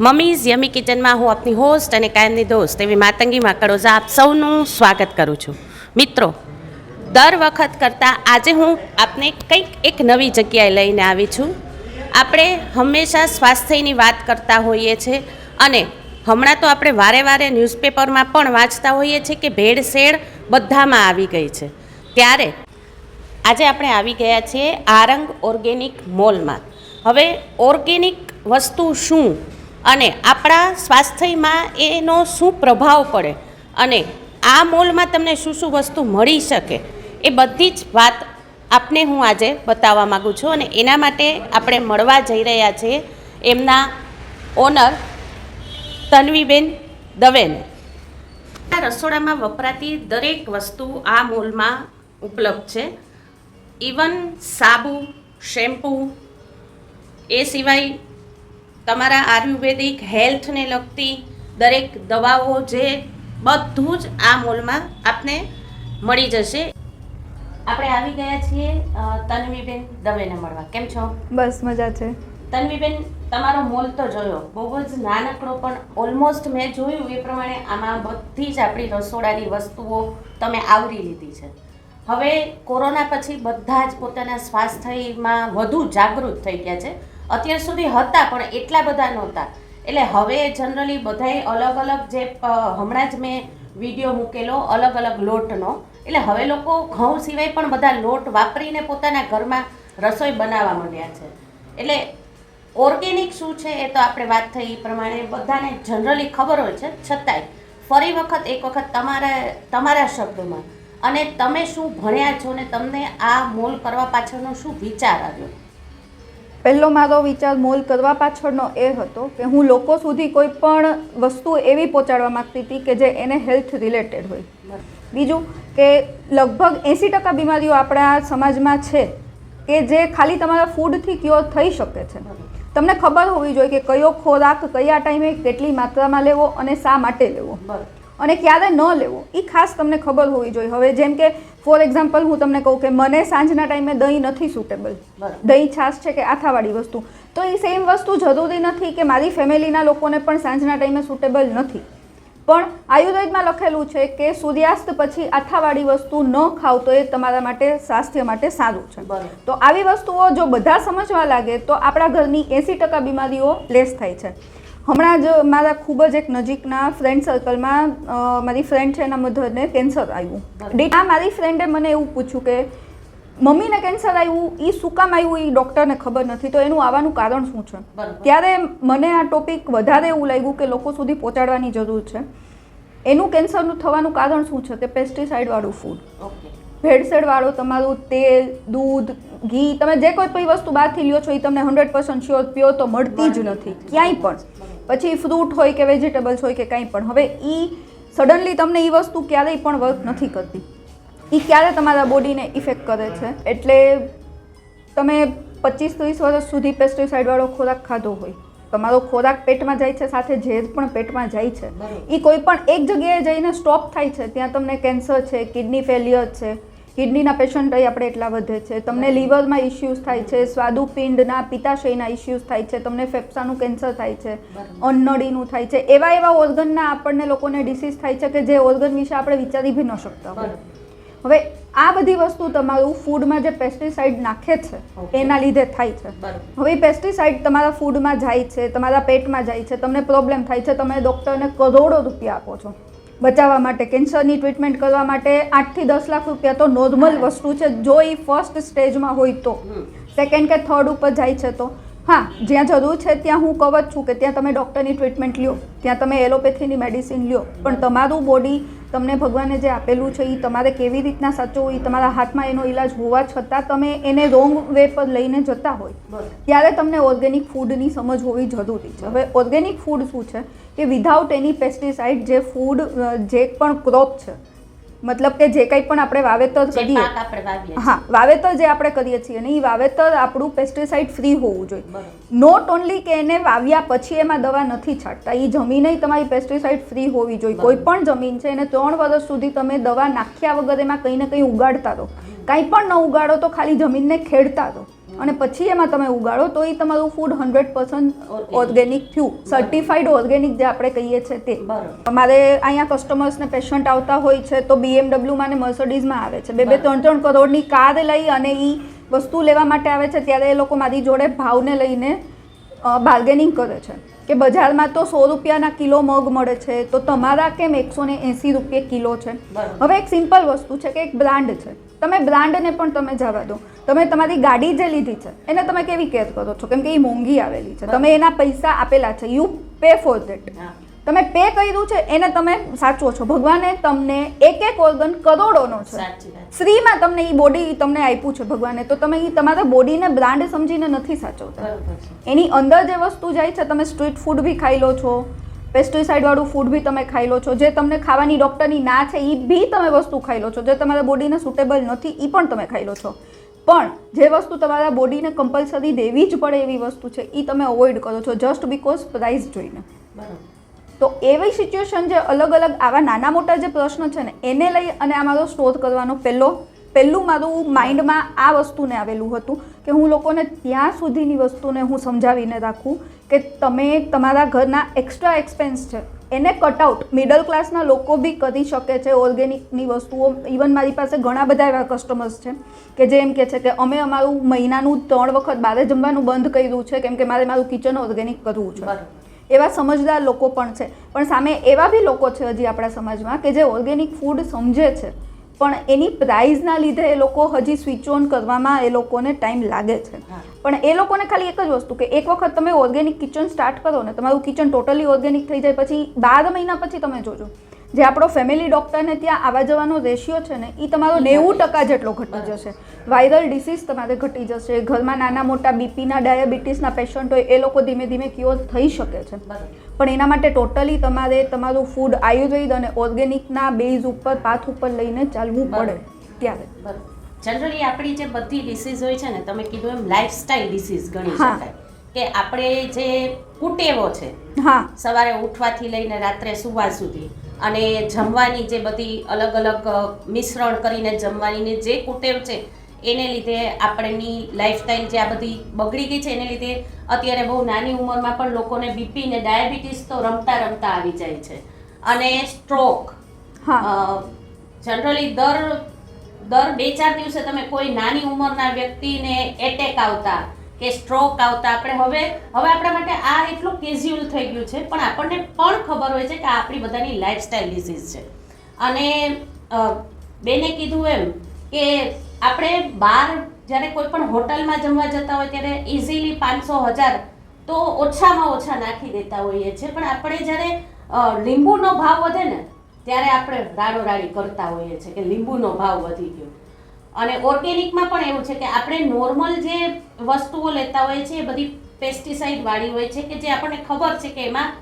મમ્મીઝ યમી કિચનમાં હું આપની હોસ્ટ અને કાયમની દોસ્ત એવી માતંગી માકડોઝા આપ સૌનું સ્વાગત કરું છું. મિત્રો, દર વખત કરતાં આજે હું આપને કંઈક એક નવી જગ્યાએ લઈને આવી છું. આપણે હંમેશા સ્વાસ્થ્યની વાત કરતા હોઈએ છીએ અને હમણાં તો આપણે વારે વારે ન્યૂઝપેપરમાં પણ વાંચતા હોઈએ છીએ કે ભેળસેળ બધામાં આવી ગઈ છે. ત્યારે આજે આપણે આવી ગયા છીએ આરંગ ઓર્ગેનિક મોલમાં. હવે ઓર્ગેનિક વસ્તુ શું? અને આપણા સ્વાસ્થ્યમાં એનો શું પ્રભાવ પડે અને આ મોલમાં તમને શું શું વસ્તુ મળી શકે એ બધી જ વાત આપને હું આજે બતાવવા માગું છું અને એના માટે આપણે મળવા જઈ રહ્યા છીએ એમના ઓનર તન્વીબેન દવેને. આ રસોડામાં વપરાતી દરેક વસ્તુ આ મોલમાં ઉપલબ્ધ છે. ઇવન સાબુ, શેમ્પૂ, એ સિવાય તમારા આયુર્વેદિક હેલ્થને લગતી દરેક દવાઓ જે બધું જ આ મોલમાં આપને મળી જશે. આપણે આવી ગયા છીએ તન્વીબેન દવેને મળવા. કેમ છો? બસ મજા છે. તન્વીબેન તમારો મોલ તો જોયો. બહુ જ નાનકડો પણ ઓલમોસ્ટ મેં જોયું. એ પ્રમાણે આમાં બધી જ આપણી રસોડાની વસ્તુઓ તમે આવરી લીધી છે. હવે કોરોના પછી બધા જ પોતાના સ્વાસ્થ્યમાં વધુ જાગૃત થઈ ગયા છે. અત્યાર સુધી હતા, પણ એટલા બધા નહોતા. એટલે હવે જનરલી બધાય અલગ અલગ જે હમણાં જ મેં વીડિયો મૂકેલો, અલગ અલગ લોટનો. એટલે હવે લોકો ઘઉં સિવાય પણ બધા લોટ વાપરીને પોતાના ઘરમાં રસોઈ બનાવવા માંડ્યા છે. એટલે ઓર્ગેનિક શું છે એ તો આપણે વાત થઈ એ પ્રમાણે બધાને જનરલી ખબર હોય છે. છતાંય ફરી વખત, એક વખત તમારા તમારા શબ્દોમાં. અને તમે શું ભણ્યા છો ને તમને આ મોલ કરવા પાછળનો શું વિચાર આવ્યો? પહેલો મારો વિચાર મોલ કરવા પાછળનો એ હતો કે હું લોકો સુધી કોઈ પણ વસ્તુ એવી પહોંચાડવા માગતી હતી કે જે એને હેલ્થ રિલેટેડ હોય. બીજું કે લગભગ એંસી ટકા બીમારીઓ આપણા સમાજમાં છે કે જે ખાલી તમારા ફૂડથી ક્યોર થઈ શકે છે. તમને ખબર હોવી જોઈએ કે કયો ખોરાક કયા ટાઈમે કેટલી માત્રામાં લેવો અને શા માટે લેવો. બરાબર અને ક્યારે ન લેવો. એ ખાસ તમને ખબર હોવી જોઈએ. હવે જેમ કે ફોર એક્ઝામ્પલ હું તમને કહું કે મને સાંજના ટાઈમે દહીં નથી સુટેબલ દહીં છાશ છે કે આથાવાળી વસ્તુ. તો એ સેમ વસ્તુ જરૂરી નથી કે મારી ફેમિલીના લોકોને પણ સાંજના ટાઈમે સુટેબલ નથી. પણ આયુર્વેદમાં લખેલું છે કે સૂર્યાસ્ત પછી આથાવાળી વસ્તુ ન ખાવ તો એ તમારા માટે સ્વાસ્થ્ય માટે સારું છે. તો આવી વસ્તુઓ જો બધા સમજવા લાગે તો આપણા ઘરની એંસી ટકા બીમારીઓ લેસ થાય છે. હમણાં જ મારા ખૂબ જ એક નજીકના ફ્રેન્ડ સર્કલમાં મારી ફ્રેન્ડ છે એના મધરને કેન્સર આવ્યું આ મારી ફ્રેન્ડે મને એવું પૂછ્યું કે મમ્મીને કેન્સર આવ્યું એ શું કામ આવ્યું એ ડૉક્ટરને ખબર નથી. તો એનું આવવાનું કારણ શું છે? ત્યારે મને આ ટોપિક વધારે એવું લાગ્યું કે લોકો સુધી પહોંચાડવાની જરૂર છે. એનું કેન્સરનું થવાનું કારણ શું છે? કે પેસ્ટિસાઇડવાળું ફૂડ ભેળસેળવાળો ભેળસેળવાળું તમારું તેલ દૂધ ઘી તમે જે કોઈ પણ વસ્તુ બહારથી લ્યો છો એ તમને હંડ્રેડ પર્સન્ટ શ્યોર પ્યોર તો મળતી જ નથી. ક્યાંય પણ. પછી ફ્રૂટ હોય કે વેજીટેબલ્સ હોય કે કાંઈ પણ. હવે એ સડનલી તમને એ વસ્તુ ક્યારેય પણ વર્ક નથી કરતી. એ ક્યારે તમારા બોડીને ઇફેક્ટ કરે છે? એટલે તમે પચીસ ત્રીસ વર્ષ સુધી પેસ્ટિસાઇડવાળો ખોરાક ખાધો હોય. તમારો ખોરાક પેટમાં જાય છે સાથે ઝેર પણ પેટમાં જાય છે. એ કોઈ પણ એક જગ્યાએ જઈને સ્ટોપ થાય છે. ત્યાં તમને કેન્સર છે કિડની ફેલિયર છે કિડનીના પેશન્ટ આપણે એટલા વધે છે. તમને લીવરમાં ઇશ્યુઝ થાય છે સ્વાદુપિંડના પિત્તાશયના ઇશ્યુઝ થાય છે તમને ફેફસાનું કેન્સર થાય છે અન્નડીનું થાય છે એવા એવા ઓર્ગનના આપણને લોકોને ડિસીઝ થાય છે કે જે ઓર્ગન વિશે આપણે વિચારી બી ન શકતા હોય. હવે આ બધી વસ્તુ તમારું ફૂડમાં જે પેસ્ટિસાઇડ નાખે છે એના લીધે થાય છે. હવે પેસ્ટિસાઇડ તમારા ફૂડમાં જાય છે તમારા પેટમાં જાય છે તમને પ્રોબ્લેમ થાય છે તમે ડૉક્ટરને કરોડો રૂપિયા આપો છો. બચાવવા માટે કેન્સરની ટ્રીટમેન્ટ કરવા માટે આઠથી દસ લાખ રૂપિયા તો નોર્મલ વસ્તુ છે જો એ ફર્સ્ટ સ્ટેજમાં હોય તો. સેકન્ડ કે થર્ડ ઉપર જાય છે તો. હા જ્યાં જરૂર છે ત્યાં હું કહું છું કે ત્યાં તમે ડૉક્ટરની ટ્રીટમેન્ટ લ્યો ત્યાં તમે એલોપેથીની મેડિસિન લ્યો. પણ તમારું બોડી તમને ભગવાને જે આપેલું છે એ તમારે કેવી રીતના સાચો એ તમારા હાથમાં એનો ઈલાજ હોવા છતાં તમે એને રોંગ વે પર લઈને જતા હોય ત્યારે તમને ઓર્ગેનિક ફૂડની સમજ હોવી જરૂરી છે. હવે ઓર્ગેનિક ફૂડ શું છે? કે વિધાઉટ એની પેસ્ટિસાઇડ જે ફૂડ જે પણ ક્રોપ છે મતલબ કે જે કંઈ પણ આપણે વાવેતર કરીએ. હા વાવેતર જે આપણે કરીએ છીએ ને એ વાવેતર આપણું પેસ્ટિસાઇડ ફ્રી હોવું જોઈએ. નોટ ઓનલી કે એને વાવ્યા પછી એમાં દવા નથી છાંટતા. એ જમીને તમારી પેસ્ટિસાઇડ ફ્રી હોવી જોઈએ. કોઈ પણ જમીન છે એને ત્રણ વર્ષ સુધી તમે દવા નાખ્યા વગર એમાં કંઈ ને કંઈ ઉગાડતા રહો. કાંઈ પણ ન ઉગાડો તો ખાલી જમીનને ખેડતા રહો. અને પછી એમાં તમે ઉગાડો તો એ તમારું ફૂડ હંડ્રેડ પર્સન્ટ ઓર્ગેનિક થયું. સર્ટિફાઈડ ઓર્ગેનિક જે આપણે કહીએ છીએ તે. મારે અમારે અહીંયા કસ્ટમર્સને પેશન્ટ આવતા હોય છે તો બીએમડબ્લ્યુમાં ને મર્સડીઝમાં આવે છે. બે બે ત્રણ ત્રણ કરોડની કાર લઈ અને એ વસ્તુ લેવા માટે આવે છે ત્યારે એ લોકો મારી જોડે ભાવને લઈને બાર્ગેનિંગ કરે છે. કે બજારમાં તો સો રૂપિયાના કિલો મગ મળે છે તો તમારા કેમ એકસો ને એંસી રૂપિયા કિલો છે? હવે એક સિમ્પલ વસ્તુ છે કે એક બ્રાન્ડ છે. તમે બ્રાન્ડને પણ તમે જવા દો. તમે તમારી ગાડી જે લીધી છે એને તમે કેવી કેર કરો છો? કેમ કે એ મોંઘી આવેલી છે. તમે એના પૈસા આપેલા છે. યુ પે ફોર ધેટ તમે પે કર્યું છે એને તમે સાચવો છો. ભગવાને તમને એક એક ઓર્ગન કરોડોનો છે. શ્રીમાં તમને એ બોડી તમને આપ્યું છે ભગવાને. તો તમે એ તમારા બોડીને બ્રાન્ડ સમજીને નથી સાચવતા. એની અંદર જે વસ્તુ જાય છે તમે સ્ટ્રીટ ફૂડ બી ખાઈ લો છો. પેસ્ટિસાઇડવાળું ફૂડ બી તમે ખાઈ લો છો. જે તમને ખાવાની ડૉક્ટરની ના છે એ બી તમે વસ્તુ ખાઈ લો છો. જે તમારા બોડીને સુટેબલ નથી એ પણ તમે ખાઈ લો છો. પણ જે વસ્તુ તમારા બોડીને કમ્પલસરી દેવી જ પડે એવી વસ્તુ છે એ તમે અવોઇડ કરો છો જસ્ટ બિકોઝ પ્રાઇસ જોઈને. બરાબર. તો એવી સિચ્યુએશન જે અલગ અલગ આવા નાના મોટા જે પ્રશ્ન છે ને એને લઈ અને અમારો શોધ સ્ટોર કરવાનો પહેલો પહેલું મારું માઇન્ડમાં આ વસ્તુને આવેલું હતું કે હું લોકોને ત્યાં સુધીની વસ્તુને હું સમજાવીને રાખું કે તમે તમારા ઘરના એક્સ્ટ્રા એક્સપેન્સ છે એને કટઆઉટ મિડલ ક્લાસના લોકો બી કરી શકે છે ઓર્ગેનિકની વસ્તુઓ. ઇવન મારી પાસે ઘણા બધા એવા કસ્ટમર્સ છે કે જે એમ કહે છે કે અમે અમારું મહિનાનું ત્રણ વખત બારે જમવાનું બંધ કર્યું છે કેમ કે મારે મારું કિચન ઓર્ગેનિક કરવું છે. એવા સમજદાર લોકો પણ છે. પણ સામે એવા બી લોકો છે હજી આપણા સમાજમાં કે જે ઓર્ગેનિક ફૂડ સમજે છે. પણ એની પ્રાઇઝના લીધે એ લોકો હજી સ્વિચ ઓન કરવામાં એ લોકોને ટાઈમ લાગે છે. પણ એ લોકોને ખાલી એક જ વસ્તુ કે એક વખત તમે ઓર્ગેનિક કિચન સ્ટાર્ટ કરો ને તમારું કિચન ટોટલી ઓર્ગેનિક થઈ જાય પછી બાર મહિના પછી તમે જોજો. જે આપણો ફેમિલી ડૉક્ટરને ત્યાં આવવા જવાનો રેશિયો છે ને એ તમારો નેવું ટકા જેટલો ઘટી જશે. વાયરલ ડિસીઝ તમારે ઘટી જશે. ઘરમાં નાના મોટા બીપીના ડાયાબિટીસના પેશન્ટ હોય એ લોકો ધીમે ધીમે ક્યોર થઈ શકે છે. પણ એના માટે ટોટલી તમારે તમારું ફૂડ આયુર્વેદ અને ઓર્ગેનિકના બેઝ ઉપર પાથ ઉપર લઈને ચાલવું પડે ત્યારે. જનરલી આપણી જે બધી ડિસીઝ હોય છે ને તમે કીધું એમ લાઇફસ્ટાઇલ ડિસીઝ ગણી શકાય. કે આપણે જે કુટેવો છે હા. સવારે ઉઠવાથી લઈને રાત્રે સુવા સુધી અને જમવાની જે બધી અલગ અલગ મિશ્રણ કરીને જમવાની જે કુટેવ છે એને લીધે આપણની લાઈફસ્ટાઈલ જે આ બધી બગડી ગઈ છે એને લીધે અત્યારે બહુ નાની ઉંમરમાં પણ લોકોને બીપી ને ડાયાબિટીસ તો રમતા રમતા આવી જાય છે. અને સ્ટ્રોક જનરલી દર દર બે ચાર દિવસે તમે કોઈ નાની ઉંમરના વ્યક્તિને એટેક આવતા કે સ્ટ્રોક આવતા આપણે હવે હવે આપણા માટે આ એટલું કેઝ્યુઅલ થઈ ગયું છે, પણ આપણને પણ ખબર હોય છે કે આપણી બધાની લાઇફસ્ટાઈલ ડિસીઝ છે. અને બેને કીધું એમ કે આપણે બહાર જ્યારે કોઈ પણ હોટલમાં જમવા જતા હોય ત્યારે ઇઝીલી પાંચસો હજાર તો ઓછામાં ઓછા નાખી દેતા હોઈએ છીએ, પણ આપણે જ્યારે લીંબુનો ભાવ વધે ને, ત્યારે આપણે રાડોરાડી કરતા હોઈએ છીએ કે લીંબુનો ભાવ વધી ગયો. અને ઓર્ગેનિકમાં પણ એવું છે કે આપણે નોર્મલ જે વસ્તુઓ લેતા હોઈએ છીએ એ બધી પેસ્ટિસાઇડ વાળી હોય છે કે જે આપણને ખબર છે કે એમાં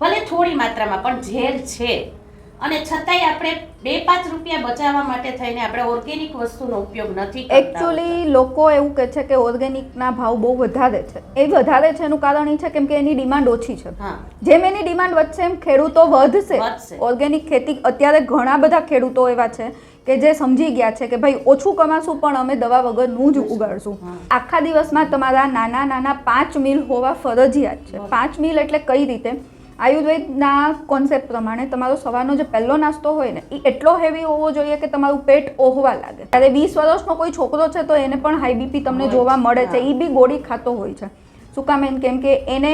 ભલે થોડી માત્રામાં પણ ઝેર છે. અને છતાંય આપણે બે પાંચ રૂપિયા બચાવવા માટે થઈને આપણે ઓર્ગેનિક વસ્તુનો ઉપયોગ નથી એકચ્યુઅલી લોકો એવું કહે છે કે ઓર્ગેનિકના ભાવ બહુ વધારે છે. એ વધારે છે એનું કારણ એ છે કેમ કે એની ડિમાન્ડ ઓછી છે. જેમ એની ડિમાન્ડ વધશે એમ ખેડૂતો વધશે. ઓર્ગેનિક ખેતી અત્યારે ઘણા બધા ખેડૂતો એવા છે કે જે સમજી ગયા છે કે ભાઈ ઓછું કમાશું પણ અમે દવા વગરનું જ ઉગાડશું. આખા દિવસમાં તમારા નાના નાના પાંચ મિલ હોવા ફરજિયાત છે. પાંચ મિલ એટલે કઈ રીતે? આયુર્વેદના કોન્સેપ્ટ પ્રમાણે તમારો સવારનો જે પહેલો નાસ્તો હોય ને એ એટલો હેવી હોવો જોઈએ કે તમારું પેટ ઓહવા લાગે. ત્યારે વીસ વર્ષનો કોઈ છોકરો છે તો એને પણ હાઈ બીપી તમને જોવા મળે છે. એ બી ગોળી ખાતો હોય છે. શું કામ કે એને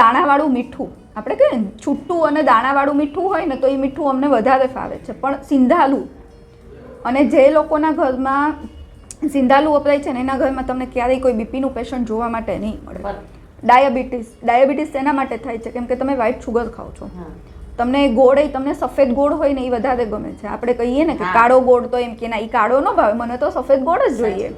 દાણાવાળું મીઠું આપણે કહીએ ને છૂટું અને દાણાવાળું મીઠું હોય ને તો એ મીઠું અમને વધારે ફાવે છે. પણ સિંધાલું અને જે લોકોના ઘરમાં સિંધાલુ વપરાય છે ને એના ઘરમાં તમને ક્યારેય કોઈ બીપીનું પેશન્ટ જોવા માટે નહીં મળે. ડાયાબિટીસ ડાયાબિટીસ એના માટે થાય છે કેમ કે તમે વ્હાઇટ શુગર ખાઓ છો. તમને ગોળ એ તમને સફેદ ગોળ હોય ને એ વધારે ગમે છે. આપણે કહીએ ને કે કાળો ગોળ તો એમ કે ના એ કાળો ન ભાવે મને તો સફેદ ગોળ જ જોઈએ.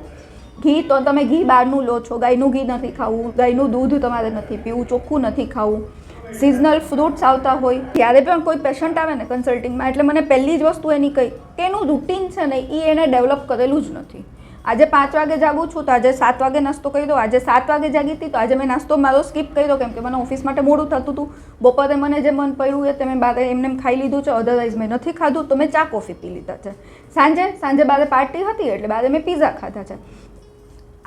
ઘી તો તમે ઘી બહારનું લો છો ગાયનું ઘી નથી ખાવું ગાયનું દૂધ તમારે નથી પીવું ચોખ્ખું નથી ખાવું. સિઝનલ ફ્રૂટ્સ આવતા હોય ત્યારે પણ કોઈ પેશન્ટ આવે ને કન્સલ્ટિંગમાં એટલે મને પહેલી જ વસ્તુ એની કહી કે એનું રૂટીન છે ને એ એને ડેવલપ કરેલું જ નથી. આજે પાંચ વાગે જાગું છું તો આજે સાત વાગે નાસ્તો કરી દો, આજે સાત વાગે જાગી હતી તો આજે મેં નાસ્તો મારો સ્કીપ દો, કેમ કે મને ઓફિસ માટે મોડું થતું હતું. બપોરે મને જે મન પડ્યું એ તે મેં બારે એમને ખાઈ લીધું છે અધરવાઇઝ મેં નથી ખાધું, તો મેં ચા કોફી પી લીધા છે. સાંજે સાંજે બારે પાર્ટી હતી એટલે બારે મેં પીઝા ખાધા છે.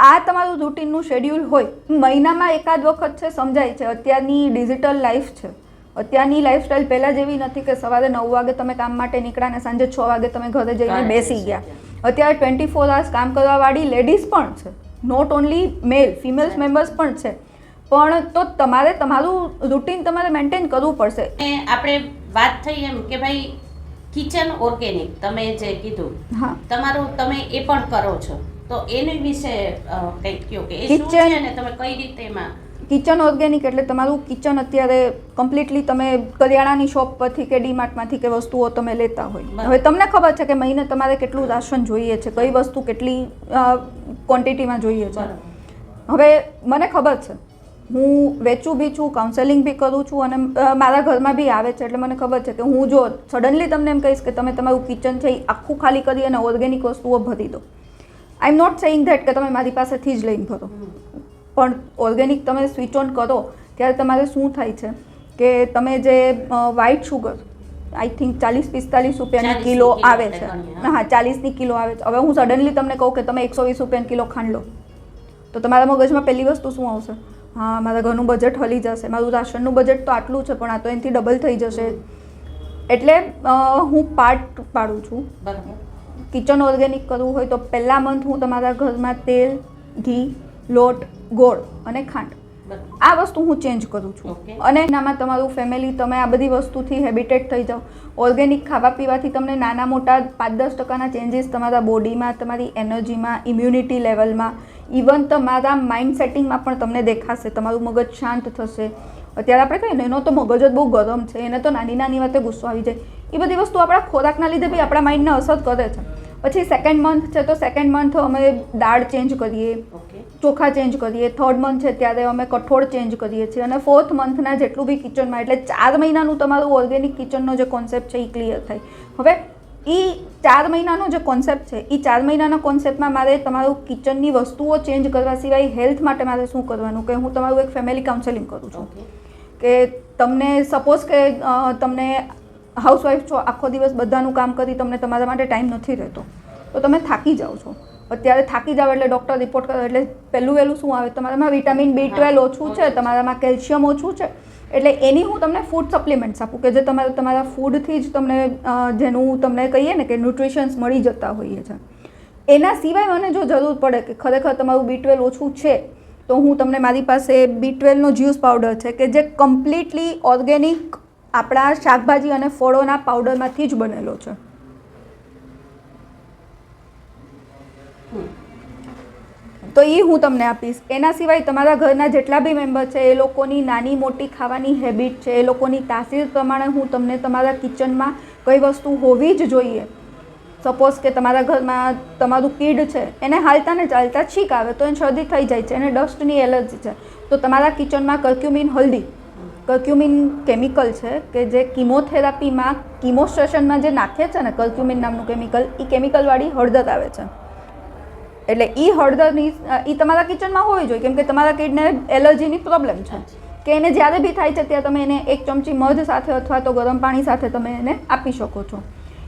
આ તમારું રૂટીનનું શેડ્યુલ હોય મહિનામાં એકાદ વખત છે સમજાય છે. અત્યારની ડિજિટલ લાઈફ છે. અત્યારની લાઈફસ્ટાઈલ પહેલાં જેવી નથી કે સવારે નવ વાગે તમે કામ માટે નીકળ્યા ને સાંજે છ વાગે તમે ઘરે જઈને બેસી ગયા. અત્યારે ટ્વેન્ટી ફોર અવર્સ કામ કરવાવાળી લેડીઝ પણ છે. Not only male females members પણ છે. પણ તો તમારે તમારું રૂટીન તમારે મેન્ટેન કરવું પડશે. આપણે વાત થઈ એમ કે ભાઈ કિચન ઓર્ગેનિક તમે જે કીધું. હા. તમારું તમે એ પણ કરો છો. તો એની વિશે કંઈક કહો કે એ શું છે અને તમે કઈ રીતે એમાં? કિચન ઓર્ગેનિક એટલે તમારું કિચન અત્યારે કમ્પ્લીટલી તમે કરિયાણાની શોપ પરથી કે ડીમાર્ટમાંથી કે વસ્તુઓ તમે લેતા હોય. હવે તમને ખબર છે કે મહિને તમારે કેટલું રાશન જોઈએ છે કઈ વસ્તુ કેટલી ક્વોન્ટિટીમાં જોઈએ છે. હવે મને ખબર છે હું વેચું બી છું કાઉન્સેલિંગ બી કરું છું અને મારા ઘરમાં બી આવે છે એટલે મને ખબર છે કે હું જો સડનલી તમને એમ કહીશ કે તમે તમારું કિચન છે એ આખું ખાલી કરી અને ઓર્ગેનિક વસ્તુઓ ભરી દો. I am not saying that કે તમે મારી પાસેથી જ લઈને ભરો પણ ઓર્ગેનિક તમે સ્વિચ ઓન કરો ત્યારે તમારે શું થાય છે? કે તમે જે વ્હાઇટ શુગર આઈ થિંક ચાલીસ પિસ્તાલીસ રૂપિયાની કિલો આવે છે. હા. ચાલીસની કિલો આવે છે. હવે હું સડનલી તમને કહું કે તમે એકસો વીસ રૂપિયાની કિલો ખાંડ લો. તો તમારા મગજમાં પહેલી વસ્તુ શું આવશે? હા મારા ઘરનું બજેટ હલી જશે. મારું રાશનનું બજેટ તો આટલું છે પણ આ તો એનાથી ડબલ થઈ જશે. એટલે હું પાર્ટ પાડું છું. બરાબર. કિચન ઓર્ગેનિક કરવું હોય તો પહેલા મંથ હું તમારા ઘરમાં તેલ ઘી લોટ ગોળ અને ખાંડ આ વસ્તુ હું ચેન્જ કરું છું. અને એનામાં તમારું ફેમિલી તમે આ બધી વસ્તુથી હેબિટેટ થઈ જાઓ. ઓર્ગેનિક ખાવા પીવાથી તમને નાના મોટા પાંચ દસ ટકાના ચેન્જીસ તમારા બોડીમાં તમારી એનર્જીમાં ઇમ્યુનિટી લેવલમાં ઇવન તમારા માઇન્ડ સેટિંગમાં પણ તમને દેખાશે. તમારું મગજ શાંત થશે. અત્યારે આપણે કહીએ ને એનો તો મગજ જ બહુ ગરમ છે. એને તો નાની નાની વાતે ગુસ્સો આવી જાય. એ બધી વસ્તુ આપણા ખોરાકના લીધે બી આપણા માઇન્ડને અસર કરે છે. પછી સેકન્ડ મંથ છે તો સેકન્ડ મંથ અમે દાળ ચેન્જ કરીએ ચોખા ચેન્જ કરીએ થર્ડ મંથ છે ત્યારે અમે કઠોળ ચેન્જ કરીએ છીએ અને ફોર્થ મંથના જેટલું બી કિચનમાં એટલે ચાર મહિનાનું તમારું ઓર્ગેનિક કિચનનો જે કોન્સેપ્ટ છે એ ક્લિયર થાય. હવે એ ચાર મહિનાનો જે કોન્સેપ્ટ છે એ ચાર મહિનાના કોન્સેપ્ટમાં મારે તમારું કિચનની વસ્તુઓ ચેન્જ કરવા સિવાય હેલ્થ માટે મારે શું કરવાનું કે હું તમારું એક ફેમિલી કાઉન્સેલિંગ કરું છું. કે તમને સપોઝ કે તમને હાઉસવાઈફ છો, આખો દિવસ બધાનું કામ કરી તમને તમારા માટે ટાઈમ નથી રહેતો. તો તમે થાકી જાઓ છો. અત્યારે થાકી જાઓ એટલે ડૉક્ટર રિપોર્ટ કરે, એટલે પહેલું વહેલું શું આવે? તમારામાં વિટામિન બી ટ્વેલ્વ ઓછું છે. તમારામાં કેલ્શિયમ ઓછું છે. એટલે એની હું તમને ફૂડ સપ્લિમેન્ટ્સ આપું કે જે તમારે, તમારા ફૂડથી જ તમને જેનું તમને કહીએ ને કે ન્યુટ્રિશન્સ મળી જતા હોઈએ છે. એના સિવાય મને જો જરૂર પડે કે ખરેખર તમારું બી ટ્વેલ્વ ઓછું છે, તો હું તમને મારી પાસે બી ટ્વેલ્વનો જ્યુસ પાવડર છે કે જે કમ્પ્લીટલી ઓર્ગેનિક આપણા શાકભાજી અને ફળોના પાવડરમાંથી જ બનેલો છે. તો એ હું તમને આપીશ. એના સિવાય તમારા ઘરના જેટલા બી મેમ્બર છે, એ લોકોની નાની મોટી ખાવાની હેબિટ છે, એ લોકોની તાસીર પ્રમાણે હું તમને તમારા કિચનમાં કઈ વસ્તુ હોવી જ જોઈએ. સપોઝ કે તમારા ઘરમાં તમારું કીડ છે, એને હાલતા ને ચાલતા છીક આવે તો એને શરદી થઈ જાય છે, એને ડસ્ટની એલર્જી છે. તો તમારા કિચનમાં કર્ક્યુમિન હલ્દી કર્ક્યુમિન કેમિકલ છે કે જે કિમોથેરાપીમાં કિમોસ્ટ્રેશનમાં જે નાખે છે ને કર્ક્યુમિન નામનું કેમિકલ એ કેમિકલવાળી હળદર આવે છે. એટલે એ હળદરની એ તમારા કિચનમાં હોવી જોઈએ, કેમ કે તમારા કિડને એલર્જીની પ્રોબ્લેમ છે. કે એને જ્યારે બી થાય છે ત્યારે તમે એને એક ચમચી મધ સાથે અથવા તો ગરમ પાણી સાથે તમે એને આપી શકો છો.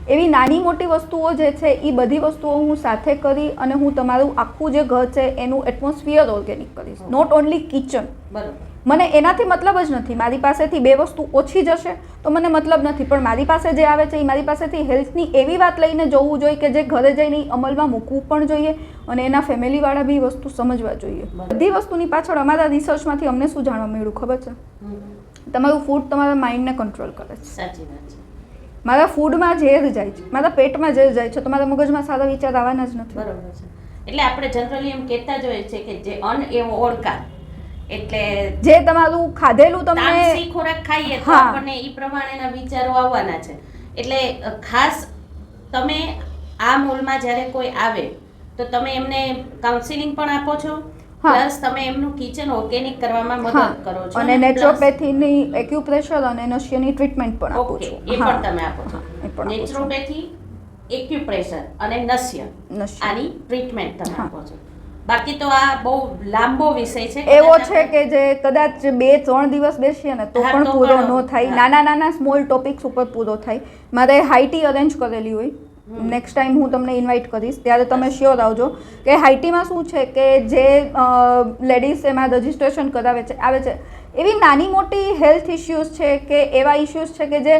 એવી નાની મોટી વસ્તુઓ જે છે એ બધી વસ્તુઓ હું સાથે કરી અને હું તમારું આખું જે ઘર છે, એનું એટમોસ્ફિયર ઓર્ગેનિક કરીશ. નોટ ઓનલી કિચન બરાબર. મને એનાથી મતલબ જ નથી. મારી પાસેથી બે વસ્તુ ઓછી જશે તો મને મતલબ નથી. પણ મારી પાસે જે આવે છે એ મારી પાસેથી હેલ્થની એવી વાત લઈને જવું જોઈએ કે જે ઘરે જઈને અમલમાં મૂકવું પણ જોઈએ અને એના ફેમિલીવાળા બી વસ્તુ સમજવા જોઈએ. બધી વસ્તુની પાછળ અમારા રિસર્ચમાંથી અમને શું જાણવા મળ્યું ખબર છે? તમારું ફૂડ તમારા માઇન્ડને કંટ્રોલ કરે છે. સાચી વાત છે. મારા ફૂડમાં ઝેર જાય છે. મારા પેટમાં ઝેર જાય છે. તો મારા મગજમાં સારા વિચાર આવવાના જ નથી. બરાબર છે. એટલે આપણે જનરલી એમ કહેતા જ હોય છે કે જે અન એવો ઓળકાર એટલે જે તમારું ખાધેલું તમને તામસી ખોરાક ખાઈએ તો આપણને એ પ્રમાણેના વિચારો આવવાના છે. એટલે ખાસ તમે આ મોલમાં જ્યારે કોઈ આવે તો તમે એમને કાઉન્સિલિંગ પણ આપો છો પ્લસ તમે એમનું કિચન ઓર્ગેનિક કરવામાં મદદ કરો છો અને નેચરોપેથીની એક્યુપ્રેશર અને નશિયાની ટ્રીટમેન્ટ પણ આપો છો. એ પણ તમે આપો છો. નેચરોપેથી એક્યુપ્રેશર અને નસ્ય. આની ટ્રીટમેન્ટ તમે આપો છો. બાકી તો આ બહુ લાંબો વિષય છે. એવો છે કે જે કદાચ બે ત્રણ દિવસ બેસીએ ને તો પણ પૂરો ન થાય. નાના નાના સ્મોલ ટોપિક્સ ઉપર પૂરો થાય. મારે હાઈટી અરેન્જ કરેલી હોય. નેક્સ્ટ ટાઈમ હું તમને ઇન્વાઇટ કરીશ. ત્યારે તમે શ્યોર આવજો કે હાઈટીમાં શું છે કે જે લેડીઝ એમાં રજિસ્ટ્રેશન કરાવે છે આવે છે. એવી નાની મોટી હેલ્થ ઇશ્યુઝ છે કે એવા ઇશ્યુઝ છે કે જે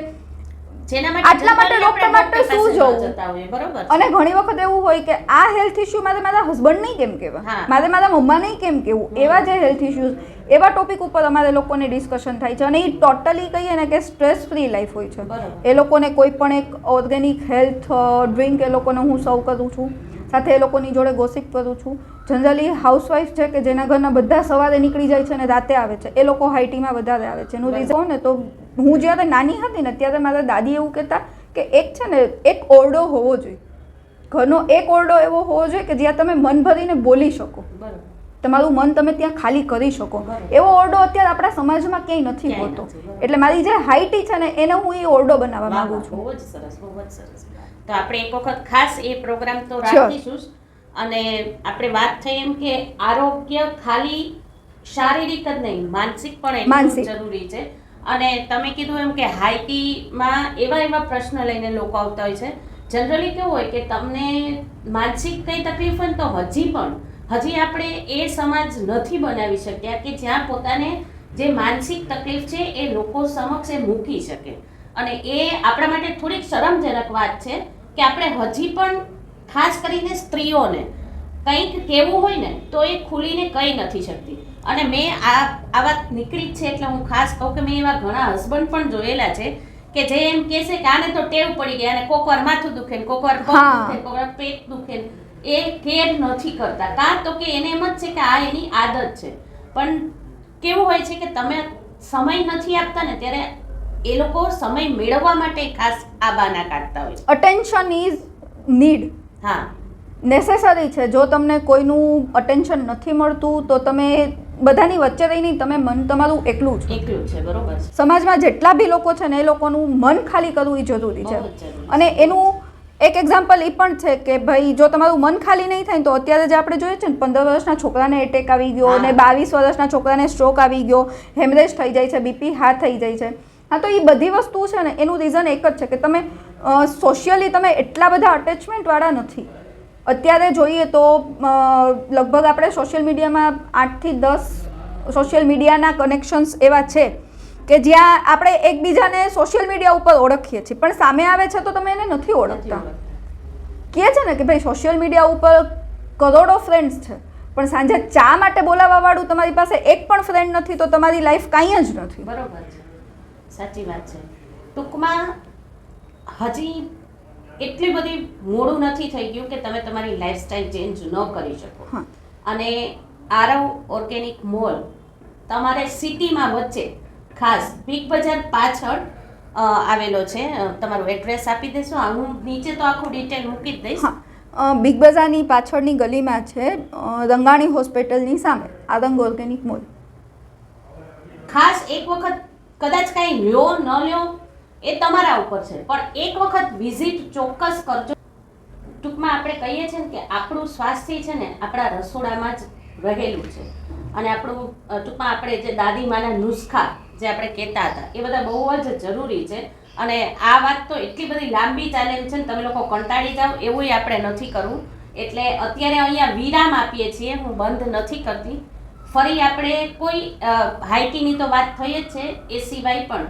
આટલા માટે જનરલી માટે શું ડૉક્ટર જવું? અને ઘણી વખત એવું હોય કે આ હેલ્થ ઇશ્યુ મારે મારા હસબન્ડ નહીં કેમ કહેવા? મારે મારા મમ્મા નહીં કેમ કેવું? એવા જે હેલ્થ ઇશ્યુઝ એવા ટોપિક ઉપર અમારે લોકોને ડિસ્કશન થાય છે અને એ ટોટલી કહીએ ને કે સ્ટ્રેસ ફ્રી લાઈફ હોય છે. એ લોકોને કોઈ પણ એક ઓર્ગેનિક હેલ્થ ડ્રિંક એ લોકોને હું સર્વ કરું છું. સાથે એ લોકોની જોડે ગોસિપ કરું છું. જનરલી હાઉસવાઈફ છે કે જેના ઘરના બધા સવારે નીકળી જાય છે અને રાતે આવે છે એ લોકો હાઈટીમાં વધારે આવે છે. એનું. રીઝન ને તો હું જ્યારે નાની હતી ને ત્યારે મારા દાદી એવું કહેતા કે એક છે ને એક ઓરડો હોવો જોઈએ. ઘરનો એક ઓરડો એવો હોવો જોઈએ કે જ્યાં તમે મન ભરીને બોલી શકો. બરોબર. તમારું મન તમે ત્યાં ખાલી કરી શકો. એવો ઓરડો અત્યારે આપણા સમાજમાં ક્યાંય નથી હોતો. એટલે મારી જે હાઈટી છે ને એને હું એ ઓરડો બનાવવા માંગુ છું. બહુ જ સરસ બહુ જ સરસ. તો આપણે એક વખત ખાસ એ પ્રોગ્રામ તો રાખીશું અને આપણે વાત થઈ એમ કે આરોગ્ય ખાલી શારીરિક જ નહીં માનસિક પણ એટલું. જરૂરી છે. અને તમે કીધું એમ કે હાઈટીમાં એવા એવા પ્રશ્ન લઈને લોકો આવતા હોય છે. જનરલી કેવું હોય કે તમને માનસિક કંઈ તકલીફ હોય તો હજી પણ, હજી આપણે એ સમાજ નથી બનાવી શક્યા કે જ્યાં પોતાને જે માનસિક તકલીફ છે એ લોકો સમક્ષ એ મૂકી શકે. અને એ આપણા માટે થોડીક શરમજનક વાત છે કે આપણે હજી પણ ખાસ કરીને સ્ત્રીઓને કંઈક કહેવું હોય ને તો એ ખુલીને કહી નથી શકતી. અને મેં આ આ વાત નીકળી જ છે એટલે હું ખાસ કહું કે મેં એવા ઘણા હસબન્ડ પણ જોયેલા છે કે જે એમ કહે છે કે આને તો ટેવ પડી ગઈ અને કોક વાર માથું દુખે ને કોક વાર પગ દુખે કોક વાર પેટ દુખે એ કેર નથી કરતા. કાં તો કે એને એમ જ છે કે આ એની આદત છે. પણ કેવું હોય છે કે તમે સમય નથી આપતા ને ત્યારે એ લોકો સમય મેળવવા માટે ખાસ આ બાના કાઢતા હોય અટેન્શન ઇઝ નીડ હા. નેસેસરી છે. જો તમને કોઈનું અટેન્શન નથી મળતું તો તમે બધાની વચ્ચે રહીને તમે મન તમારું એકલું જ એકલું છે બરોબર સમાજમાં જેટલા બી લોકો છે ને એ લોકોનું મન ખાલી કરવું એ જરૂરી છે. અને એનું એક એક્ઝામ્પલ એ પણ છે કે ભાઈ જો તમારું મન ખાલી નહીં થાય તો અત્યારે જે આપણે જોઈએ છે ને પંદર વર્ષના છોકરાને એટેક આવી ગયો. ને બાવીસ વર્ષના છોકરાને સ્ટ્રોક આવી ગયો હેમરેજ થઈ જાય છે બીપી હા થઈ જાય છે. હા તો એ બધી વસ્તુ છે ને એનું રીઝન એક જ છે કે તમે સોશિયલી તમે એટલા બધા અટેચમેન્ટવાળા નથી. અત્યારે જોઈએ તો લગભગ આપણે સોશિયલ મીડિયામાં આઠથી દસ સોશિયલ મીડિયાના કનેક્શન્સ એવા છે કે જ્યાં આપણે એકબીજાને સોશિયલ મીડિયા ઉપર ઓળખીએ છીએ. પણ સામે આવે છે તો તમે એને નથી ઓળખતા. કહે છે ને કે ભાઈ સોશિયલ મીડિયા ઉપર કરોડો ફ્રેન્ડ્સ છે. પણ સાંજે ચા માટે બોલાવવાવાળું તમારી પાસે એક પણ ફ્રેન્ડ નથી તો તમારી લાઈફ કાંઈ જ નથી. બરોબર છે. સાચી વાત છે. ટૂંકમાં હજી એટલી બધી મોડું નથી થઈ ગયું કે તમે તમારી લાઈફસ્ટાઈલ ચેન્જ ન કરી શકો. અને આરવ ઓર્ગેનિક મોલ તમારે સિટીમાં વચ્ચે ખાસ બિગ બજાર પાછળ આવેલો છે. તમારું એડ્રેસ આપી દેશો. આ હું નીચે તો આખું ડિટેલ મૂકી જ દઈશ. બિગ બજારની પાછળની ગલીમાં છે રંગાણી હોસ્પિટલની સામે આરંગ ઓર્ગેનિક મોલ ખાસ એક વખત કદાચ કાંઈ લ્યો ન લ્યો એ તમારા ઉપર છે. પણ એક વખત વિઝિટ ચોક્કસ કરજો. ટૂંકમાં આપણે કહીએ છીએ ને કે આપણું સ્વાસ્થ્ય છે ને આપણા રસોડામાં જ રહેલું છે. અને આપણું ટૂંકમાં આપણે જે દાદીમાના નુસ્ખા જે આપણે કહેતા હતા, એ બધા બહુ જ જરૂરી છે. અને આ વાત તો એટલી બધી લાંબી ચાલે છે ને તમે લોકો કંટાળી જાઓ, એવું આપણે નથી કરવું. એટલે અત્યારે અહીંયા વિરામ આપીએ છીએ, હું બંધ નથી કરતી. ફરી આપણે કોઈ હાઇકીની તો વાત થઈ જ છે, એ સિવાય પણ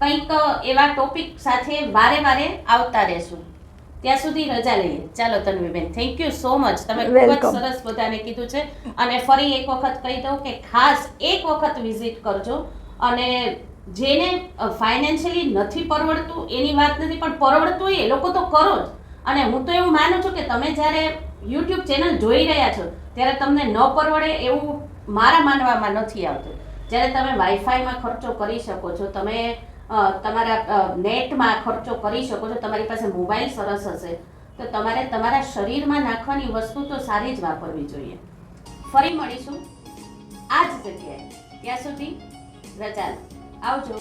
કંઈક એવા ટોપિક સાથે વારે વારે આવતા રહેશું. ત્યાં સુધી રજા લઈએ. ચાલો તન્વીબેન થેન્ક યુ સો મચ તમે ખૂબ જ સરસ બધાને કીધું છે. અને ફરી એક વખત કહી દઉં કે ખાસ એક વખત વિઝિટ કરજો. અને જેને ફાઇનાન્શિયલી નથી પરવડતું એની વાત નથી પણ પરવડતું એ લોકો તો કરો જ. અને હું તો એવું માનું છું કે તમે જ્યારે યુટ્યુબ ચેનલ જોઈ રહ્યા છો ત્યારે તમને ન પરવડે એવું મારા માનવામાં નથી આવતું. જ્યારે તમે વાઈફાઈમાં ખર્ચો કરી શકો છો તમે તમારા નેટમાં ખર્ચો કરી શકો છો, તમારી પાસે મોબાઈલ સરસ હશે. તો તમારે તમારા શરીરમાં નાખવાની વસ્તુ તો સારી જ વાપરવી જોઈએ. ફરી મળીશું. આ જ જગ્યાએ. ત્યાં સુધી રજા આવજો.